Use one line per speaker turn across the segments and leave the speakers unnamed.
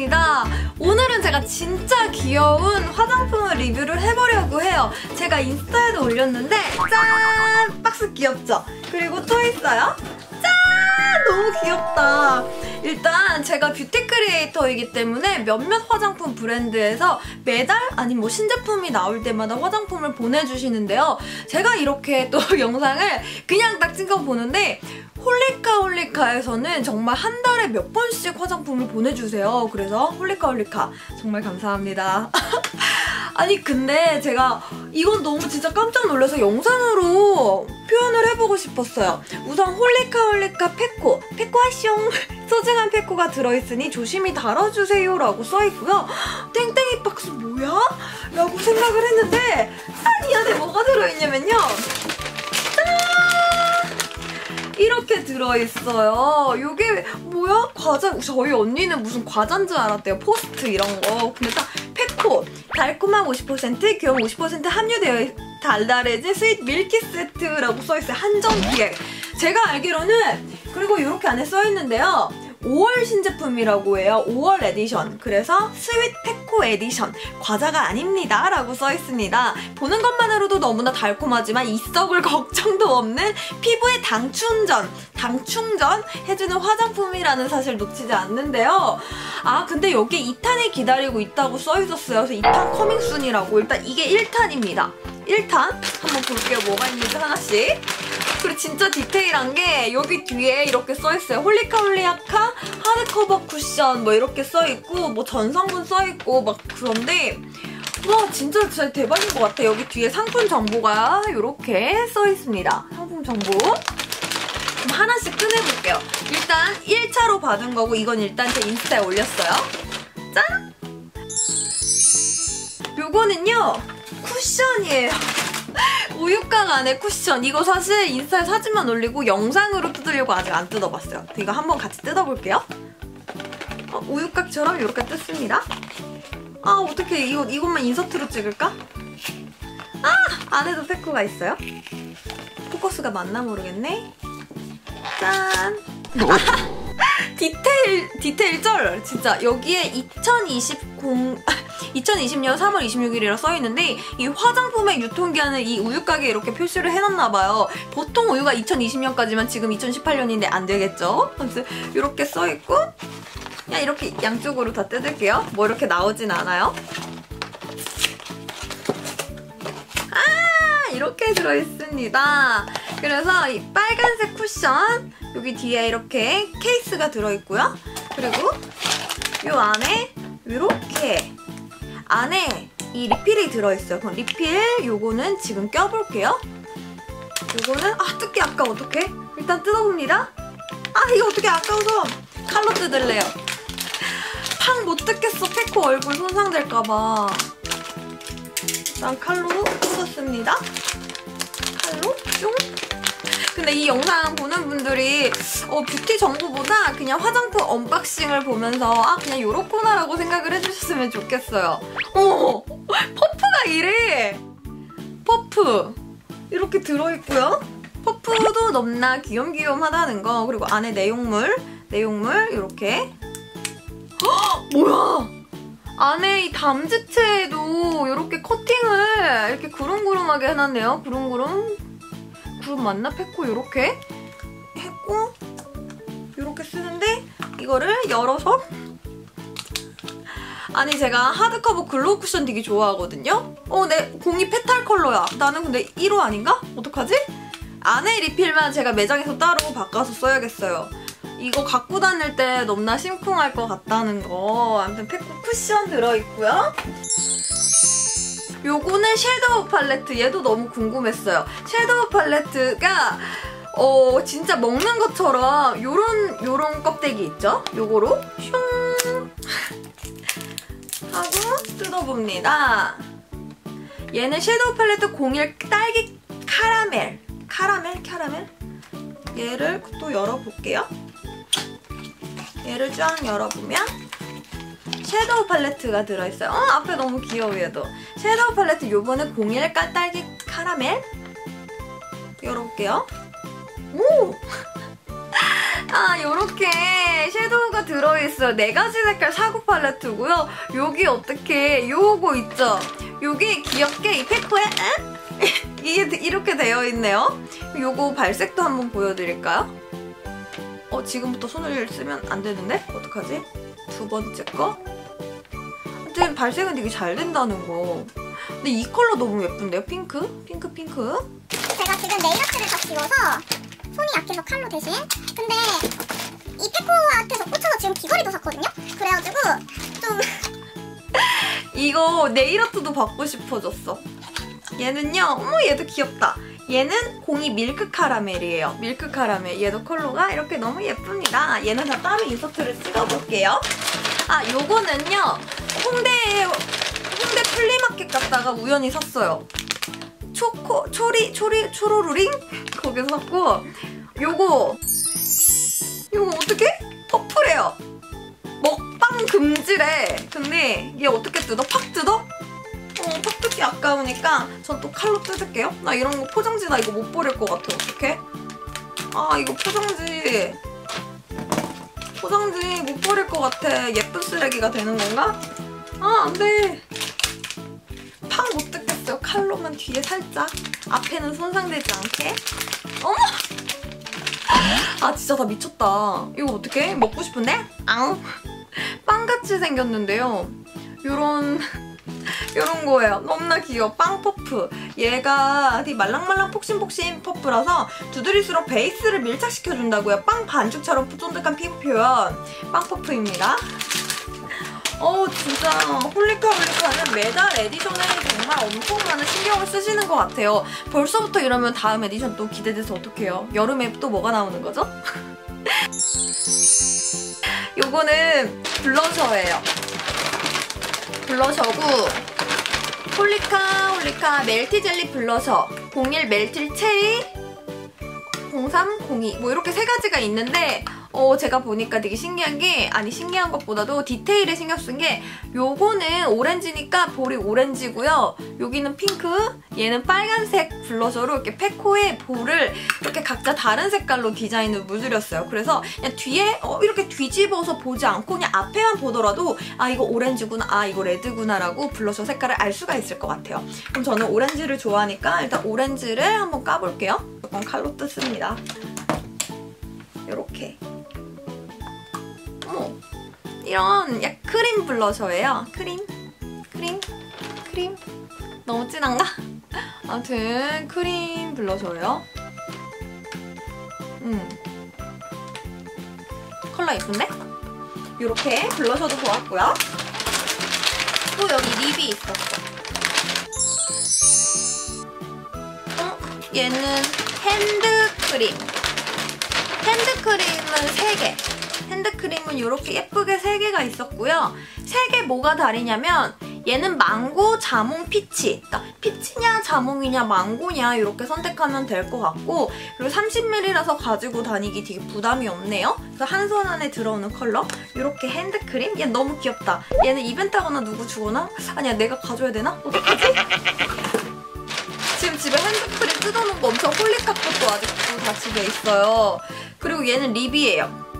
반갑습니다. 오늘은 제가 진짜 귀여운 화장품을 리뷰를 해보려고 해요. 제가 인스타에도 올렸는데 짠! 박스 귀엽죠? 그리고 또 있어요. 짠! 너무 귀엽다. 일단 제가 뷰티 크리에이터이기 때문에 몇몇 화장품 브랜드에서 매달 아니면 뭐 신제품이 나올 때마다 화장품을 보내주시는데요. 제가 이렇게 또 영상을 그냥 딱 찍어 보는데 홀리카 홀리카에서는 정말 한 달에 몇 번씩 화장품을 보내주세요. 그래서 홀리카 홀리카 정말 감사합니다. 아니 근데 제가 이건 너무 진짜 깜짝 놀라서 영상으로 표현을 해보고 싶었어요. 우선 홀리카 홀리카 페코, 페코아숑 소중한 페코가 들어있으니 조심히 다뤄주세요 라고 써있고요. 땡땡이 박스 뭐야? 라고 생각을 했는데 딱이 안에 뭐가 들어있냐면요. 이렇게 들어있어요. 이게 뭐야? 과자, 저희 언니는 무슨 과자인 줄 알았대요. 포스트 이런 거. 근데 딱 페코, 달콤한 50%, 귀여움 50% 함유되어 달달해진 스윗 밀키 세트라고 써있어요. 한정 기획. 제가 알기로는 그리고 이렇게 안에 써있는데요. 5월 신제품이라고 해요. 5월 에디션. 그래서 스윗 페코 에디션. 과자가 아닙니다. 라고 써있습니다. 보는 것만으로도 너무나 달콤하지만 이 썩을 걱정도 없는 피부의 당충전, 당충전 해주는 화장품이라는 사실 놓치지 않는데요. 아, 근데 여기 2탄이 기다리고 있다고 써있었어요. 그래서 2탄 커밍순이라고. 일단 이게 1탄입니다. 1탄. 한번 볼게요. 뭐가 있는지 하나씩. 그리고 진짜 디테일한 게 여기 뒤에 이렇게 써있어요. 홀리카 홀리아카 하드커버 쿠션 뭐 이렇게 써있고 뭐 전성분 써있고 막 그런데 와 진짜 진짜 대박인 것 같아. 여기 뒤에 상품 정보가 이렇게 써있습니다. 상품 정보. 그럼 하나씩 꺼내볼게요. 일단 1차로 받은 거고 이건 일단 제 인스타에 올렸어요. 짠! 요거는요 쿠션이에요. 우유곽 안에 쿠션. 이거 사실 인스타에 사진만 올리고 영상으로 뜯으려고 아직 안 뜯어봤어요. 이거 한번 같이 뜯어볼게요. 어, 우유곽처럼 이렇게 뜯습니다. 아 어떻게 이거 이것만 인서트로 찍을까? 아 안에도 페코가 있어요. 포커스가 맞나 모르겠네. 짠. 디테일 디테일 쩔 진짜 여기에 2020 2020년 3월 26일이라 써있는데 이 화장품의 유통기한을 이 우유가게에 이렇게 표시를 해놨나봐요. 보통 우유가 2020년까지만 지금 2018년인데 안 되겠죠? 아무튼 이렇게 써있고 그냥 이렇게 양쪽으로 다 뜯을게요. 뭐 이렇게 나오진 않아요. 아 이렇게 들어있습니다. 그래서 이 빨간색 쿠션 여기 뒤에 이렇게 케이스가 들어있고요. 그리고 이 안에 이렇게 안에 이 리필이 들어있어요. 그럼 리필 요거는 지금 껴볼게요. 요거는 아 뜯기 아까워 어떡해? 일단 뜯어봅니다. 아 이거 어떻게 아까워서 칼로 뜯을래요. 팡 못 뜯겠어. 페코 얼굴 손상될까봐. 일단 칼로 뜯었습니다. 칼로 뿅. 근데 이 영상 보는 분들이 어, 뷰티 정보보다 그냥 화장품 언박싱을 보면서 아 그냥 요렇구나 라고 생각을 해주셨으면 좋겠어요. 어 퍼프가 이래. 퍼프 이렇게 들어있고요. 퍼프도 넘나 귀염귀염하다는 거 그리고 안에 내용물 내용물 이렇게 헉, 뭐야 안에 이 담지체에도 이렇게 커팅을 이렇게 구름구름하게 해놨네요. 구름구름 구름 맞나? 페코 이렇게 했고 이렇게 쓰는데 이거를 열어서 아니 제가 하드커버 글로우 쿠션 되게 좋아하거든요? 어, 내 공이 페탈 컬러야. 나는 근데 1호 아닌가? 어떡하지? 안에 리필만 제가 매장에서 따로 바꿔서 써야겠어요. 이거 갖고 다닐 때 너무나 심쿵할 것 같다는 거. 아무튼 페코 쿠션 들어있고요. 요거는 섀도우 팔레트. 얘도 너무 궁금했어요. 섀도우 팔레트가 어 진짜 먹는 것처럼 요런 요런 껍데기 있죠? 요거로 슝 하고 뜯어봅니다. 얘는 섀도우 팔레트 01 딸기 카라멜 카라멜? 카라멜? 얘를 또 열어볼게요. 얘를 쫙 열어보면 섀도우 팔레트가 들어있어요. 어, 앞에 너무 귀여워 얘도. 섀도우 팔레트 요번에 01 딸기 카라멜 열어볼게요. 오! 아, 요렇게 섀도우가 들어있어요. 네 가지 색깔 사구 팔레트고요. 여기 어떻게 요거 있죠? 여기 귀엽게 이 페퍼에 이게 이렇게 되어 있네요. 요거 발색도 한번 보여드릴까요? 어, 지금부터 손을 쓰면 안 되는데? 어떡하지? 두 번째 거? 아무튼 발색은 되게 잘 된다는 거. 근데 이 컬러 너무 예쁜데요? 핑크? 핑크, 핑크?
제가 지금 네일아트를 다 지워서 손이 약해서 칼로 대신 근데 이 페코 아트에서 꽂혀서 지금 귀걸이도 샀거든요? 그래가지고 좀
이거 네일아트도 받고 싶어졌어. 얘는요, 어머 얘도 귀엽다. 얘는 공이 밀크 카라멜이에요. 밀크 카라멜. 얘도 컬러가 이렇게 너무 예쁩니다. 얘는 다 따로 인서트를 찍어볼게요. 아, 요거는요, 홍대에, 홍대 플리마켓 갔다가 우연히 샀어요. 초코, 초리, 초리, 초로루링? 거기서 샀고, 요거, 요거 어떻게? 퍼플해요. 먹방 금지래. 근데 얘 어떻게 뜯어? 팍 뜯어? 어, 팍 뜯기 아까우니까 전 또 칼로 뜯을게요. 나 이런 거 포장지 나 이거 못 버릴 것 같아. 어떡해? 아 이거 포장지 포장지 못 버릴 것 같아. 예쁜 쓰레기가 되는 건가? 아 안돼. 팍못 뜯겠어요. 칼로만 뒤에 살짝. 앞에는 손상되지 않게. 어머! 아 진짜 다 미쳤다. 이거 어떡해? 먹고 싶은데? 앙. 빵같이 생겼는데요. 요런 요런 거예요. 너무나 귀여워. 빵 퍼프. 얘가 되게 말랑말랑 폭신폭신 퍼프라서 두드릴수록 베이스를 밀착시켜준다고요. 빵 반죽처럼 쫀득한 피부 표현. 빵 퍼프입니다. 어 진짜 홀리카홀리카는 매달 에디션에 정말 엄청 많은 신경을 쓰시는 것 같아요. 벌써부터 이러면 다음 에디션 또 기대돼서 어떡해요. 여름에 또 뭐가 나오는 거죠? 요거는 블러셔예요. 블러셔고 홀리카 홀리카 멜티 젤리 블러셔 01 멜티 체리 0302 뭐 이렇게 세 가지가 있는데 어 제가 보니까 되게 신기한 게 아니 신기한 것보다도 디테일에 신경 쓴 게 요거는 오렌지니까 볼이 오렌지고요. 여기는 핑크 얘는 빨간색 블러셔로 이렇게 페코에 볼을 이렇게 각자 다른 색깔로 디자인을 물들였어요. 그래서 그냥 뒤에 어, 이렇게 뒤집어서 보지 않고 그냥 앞에만 보더라도 아 이거 오렌지구나 아 이거 레드구나 라고 블러셔 색깔을 알 수가 있을 것 같아요. 그럼 저는 오렌지를 좋아하니까 일단 오렌지를 한번 까볼게요. 조금 칼로 뜯습니다. 이렇게 이런 약 크림 블러셔예요. 크림? 크림? 크림? 너무 진한가? 아무튼 크림 블러셔예요. 음. 컬러 예쁜데? 이렇게 블러셔도 보았고요. 또 여기 립이 있었어. 어? 얘는 핸드크림. 핸드크림은 3개. 핸드크림은 이렇게 예쁘게 3개가 있었고요. 3개 뭐가 다르냐면 얘는 망고, 자몽, 피치. 그러니까 피치냐, 자몽이냐, 망고냐 이렇게 선택하면 될 것 같고 그리고 30ml라서 가지고 다니기 되게 부담이 없네요. 그래서 한 손 안에 들어오는 컬러. 이렇게 핸드크림. 얘 너무 귀엽다. 얘는 이벤트 하거나 누구 주거나? 아니야, 내가 가져야 되나? 어떡하지? 지금 집에 핸드크림 뜯어놓은 거 엄청 홀릭카 것도 아직도 다 집에 있어요. 그리고 얘는 립이에요.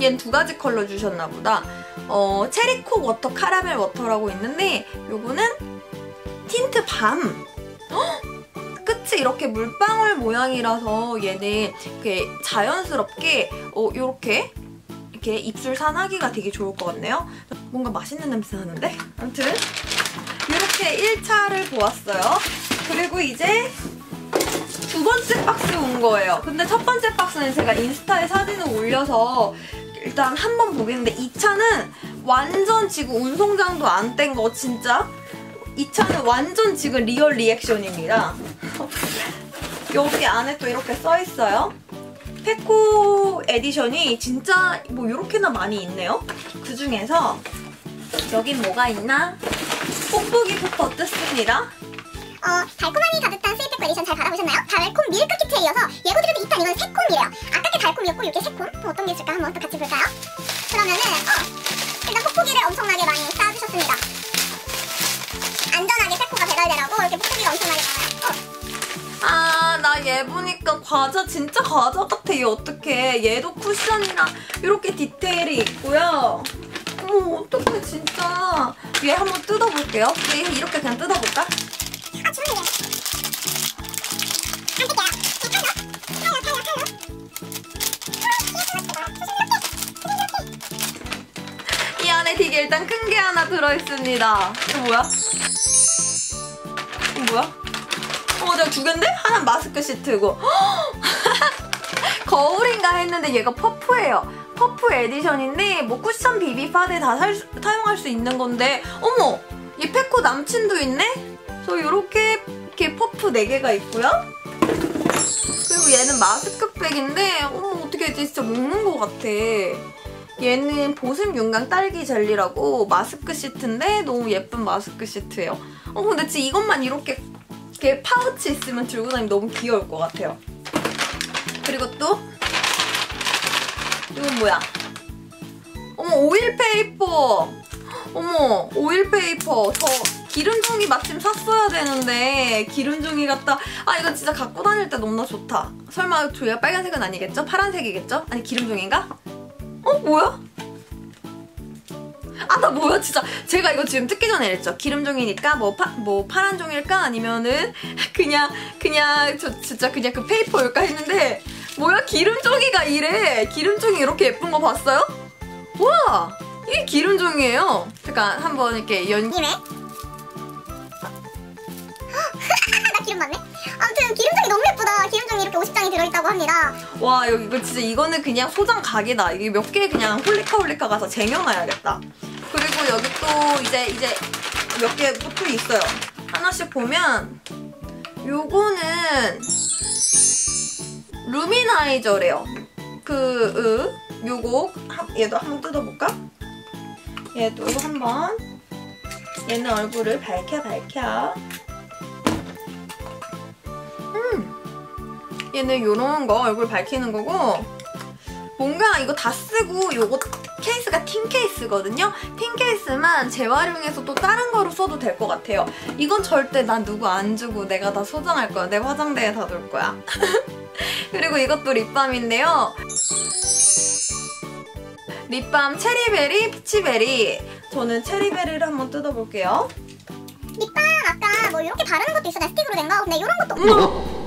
얘는 두 가지 컬러 주셨나 보다. 어, 체리콕 워터, 카라멜 워터라고 있는데 요거는 틴트 밤. 헉! 끝이 이렇게 물방울 모양이라서 얘는 이렇게 자연스럽게 어, 이렇게 이렇게 입술 산하기가 되게 좋을 것 같네요. 뭔가 맛있는 냄새 나는데? 아무튼 이렇게 1차를 보았어요. 그리고 이제 두 번째 박스 온 거예요. 근데 첫 번째 박스는 제가 인스타에 사진을 올려서 일단 한 번 보겠는데 2차는 완전 지금 운송장도 안 뗀 거 진짜 2차는 완전 지금 리얼 리액션입니다. 여기 안에 또 이렇게 써 있어요. 페코 에디션이 진짜 뭐 이렇게나 많이 있네요. 그 중에서 여긴 뭐가 있나? 뽁뽁이부터 뜯습니다.
어, 달콤함이 가득한 스위트코 에디션 잘 받아보셨나요? 달콤 밀크 키트에 이어서 예고 드려도 있던 이건 새콤이래요. 아까 게 달콤이었고 이게 새콤. 그럼 어떤 게 있을까 한번 또 같이 볼까요? 그러면은 어, 일단 뽁뽁이를 엄청나게 많이 쌓아주셨습니다. 안전하게 새코가 배달되라고 이렇게 뽁뽁이가 엄청나게 많아요. 어,
아, 나 얘 보니까 과자 진짜 과자 같아. 얘 어떡해. 얘도 쿠션이랑 이렇게 디테일이 있고요. 어머 어떡해 진짜. 얘 한번 뜯어볼게요. 얘 이렇게 그냥 뜯어볼까?
이
안에 되게 일단 큰 게 하나 들어있습니다. 이거 뭐야? 이거 뭐야? 어, 내가 두 개인데? 하나는 마스크 시트고. 거울인가 했는데 얘가 퍼프예요. 퍼프 에디션인데 뭐 쿠션 비비 파데 다살 수- 사용할 수 있는 건데 어머! 이 페코 남친도 있네? 그래서 이렇게 이렇게 퍼프 4개가 있고요. 그리고 얘는 마스크팩인데 어머 어떻게 진짜 먹는 것 같아. 얘는 보습 윤강 딸기 젤리라고 마스크 시트인데 너무 예쁜 마스크 시트예요. 어 근데 진짜 이것만 이렇게 이렇게 파우치 있으면 들고 다니면 너무 귀여울 것 같아요. 그리고 또 이건 뭐야? 어머 오일 페이퍼. 어머 오일 페이퍼. 저 기름종이 마침 샀어야 되는데 기름종이 갖다 아 이거 진짜 갖고 다닐 때 너무나 좋다. 설마 조이가 빨간색은 아니겠죠? 파란색이겠죠? 아니 기름종인가? 어 뭐야? 아 나 뭐야 진짜 제가 이거 지금 뜯기 전에 이랬죠 기름종이니까 뭐, 파, 뭐 파란 종일까 아니면은 그냥 그냥 저 진짜 그냥 그 페이퍼일까 했는데 뭐야 기름종이가 이래 기름종이 이렇게 예쁜 거 봤어요? 와 이게 기름종이에요 잠깐 한번 이렇게 연
이네 기름 맞네 아무튼 기름종이 너무 예쁘다 기름종이 이렇게 50장이 들어있다고 합니다
와 여기 이거 진짜 이거는 그냥 소장 각이다. 이게 몇 개 그냥 홀리카 홀리카 가서 쟁여놔야겠다. 그리고 여기 또 이제 이제 몇개 붙어 있어요. 하나씩 보면 요거는 루미나이저래요. 그 으, 요거 한- 얘도 한번 뜯어볼까? 얘도 한번 얘는 얼굴을 밝혀 밝혀. 얘는 요런 거 얼굴 밝히는 거고 뭔가 이거 다 쓰고 요거 케이스가 틴 케이스거든요. 틴 케이스만 재활용해서 또 다른 거로 써도 될 것 같아요. 이건 절대 난 누구 안 주고 내가 다 소장할 거야. 내 화장대에 다 둘 거야. 그리고 이것도 립밤인데요. 립밤 체리베리, 피치베리. 저는 체리베리를 한번 뜯어볼게요.
립밤 아까 뭐 이렇게 바르는 것도 있어 나 스틱으로 된 거 근데 이런 것도
어머!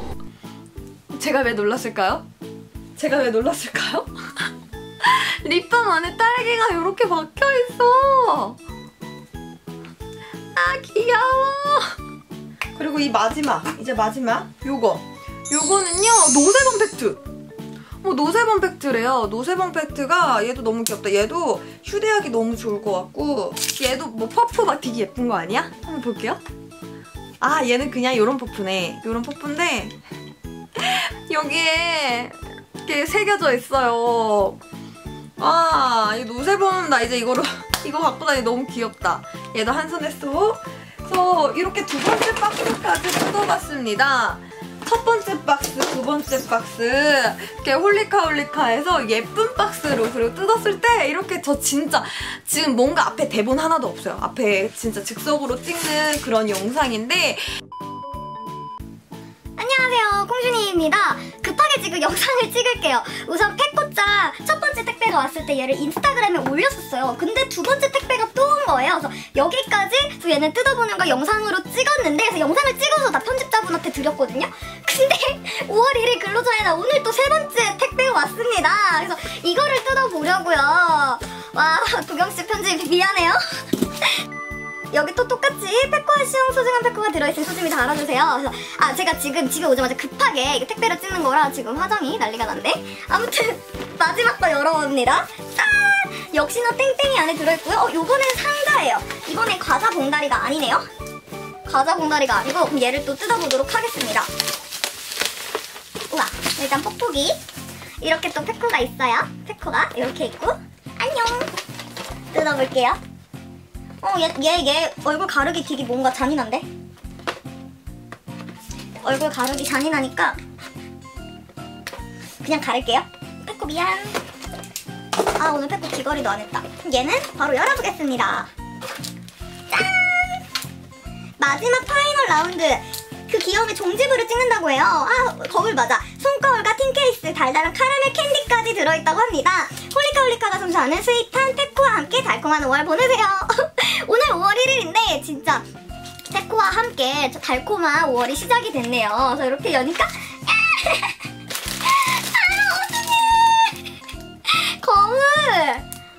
제가 왜 놀랐을까요? 제가 왜 놀랐을까요? 립밤 안에 딸기가 이렇게 박혀 있어. 아 귀여워. 그리고 이 마지막 이제 마지막 요거 요거는요 노세범 팩트. 어, 노세범 팩트래요. 노세범 팩트가 얘도 너무 귀엽다. 얘도 휴대하기 너무 좋을 것 같고 얘도 뭐 퍼프 막 되게 예쁜 거 아니야? 한번 볼게요. 아 얘는 그냥 요런 퍼프네. 요런 퍼프인데 여기에 이렇게 새겨져 있어요. 와, 이 노세범 나 이제 이거로 이거 갖고 다니 너무 귀엽다. 얘도 한 손에 쏘. 그래서 이렇게 두 번째 박스까지 뜯어봤습니다. 첫 번째 박스, 두 번째 박스 이렇게 홀리카 홀리카해서 예쁜 박스로 그리고 뜯었을 때 이렇게 저 진짜 지금 뭔가 앞에 대본 하나도 없어요. 앞에 진짜 즉석으로 찍는 그런 영상인데
안녕하세요 콩준이입니다. 급하게 지금 영상을 찍을게요. 우선 팩포차 첫 번째 택배가 왔을 때 얘를 인스타그램에 올렸었어요. 근데 두 번째 택배가 또 온 거예요. 그래서 여기까지 그래서 얘는 뜯어보는 거 영상으로 찍었는데 그래서 영상을 찍어서 나 편집자분한테 드렸거든요. 근데 5월 1일 근로자에 오늘 또 세 번째 택배가 왔습니다. 그래서 이거를 뜯어보려고요. 와 도경씨 편집 미안해요 여기 또 똑같이 페코와 시용 소중한 페코가 들어있으니 소중히 다 알아주세요. 그래서 아 제가 지금 집에 오자마자 급하게 택배를 찍는 거라 지금 화장이 난리가 났네. 아무튼 마지막 거 열어봅니다. 짠! 역시나 땡땡이 안에 들어있고요. 어, 요번엔 상자예요. 이번엔 과자 봉다리가 아니네요. 과자 봉다리가 아니고 그럼 얘를 또 뜯어보도록 하겠습니다. 우와 일단 뽁뽁이 이렇게 또 페코가 있어요. 페코가 이렇게 있고 안녕 뜯어볼게요. 어, 얘, 얘, 얘 얼굴 가르기 되게 뭔가 잔인한데? 얼굴 가르기 잔인하니까 그냥 가를게요. 빼고 미안. 아, 오늘 빼고 귀걸이도 안 했다. 얘는 바로 열어보겠습니다. 짠! 마지막 파이널 라운드. 그 귀여움의 종지부를 찍는다고 해요. 아, 거울 맞아. 손거울과 틴 케이스, 달달한 카라멜 캔디까지 들어있다고 합니다. 홀리카 홀리카가 선사하는 스윗한 페코와 함께 달콤한 5월 보내세요. 오늘 5월 1일인데 진짜 페코와 함께 저 달콤한 5월이 시작이 됐네요. 그래서 이렇게 여니까 아, 어떡해. 거울!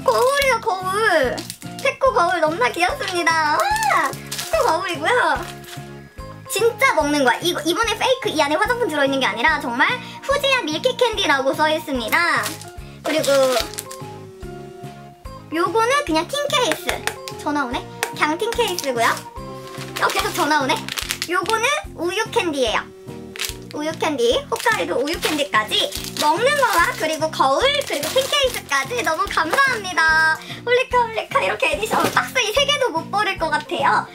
거울이요, 거울! 페코 거울 너무나 귀엽습니다. 와! 페코 거울이고요. 진짜 먹는 거야. 이거, 이번에 페이크 이 안에 화장품 들어있는 게 아니라 정말 후지야 밀키 캔디라고 써있습니다. 그리고 요거는 그냥 틴 케이스. 전화 오네? 그냥 틴 케이스고요. 어, 계속 전화 오네? 요거는 우유 캔디예요. 우유 캔디, 홋카이도 우유 캔디까지 먹는 거와 그리고 거울 그리고 틴케이스까지 너무 감사합니다. 홀리카 홀리카 이렇게 에디션 박스 이세 개도 못 버릴 것 같아요.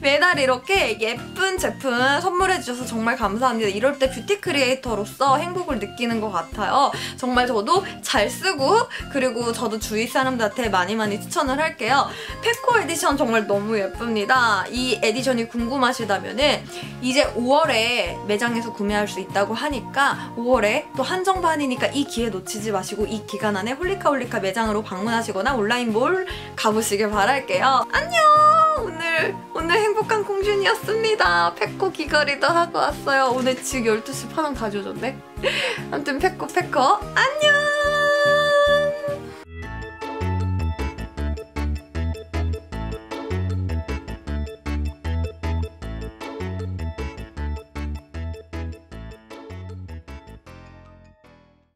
매달 이렇게 예쁜 제품 선물해주셔서 정말 감사합니다. 이럴 때 뷰티 크리에이터로서 행복을 느끼는 것 같아요. 정말 저도 잘 쓰고 그리고 저도 주위 사람들한테 많이 많이 추천을 할게요. 페코 에디션 정말 너무 예쁩니다. 이 에디션이 궁금하시다면 은 이제 5월에 매장에서 구매할 수 있다고 하니까 5월에 또 한정판이니까 이 기회 놓치지 마시고 이 기간 안에 홀리카 홀리카 매장으로 방문하시거나 온라인 몰 가보시길 바랄게요. 안녕! 오늘 오늘 행복한 공준이었습니다. 페코 귀걸이도 하고 왔어요. 오늘 지금 12시 파랑 다 줘줬네. 아무튼 페코 페코 안녕!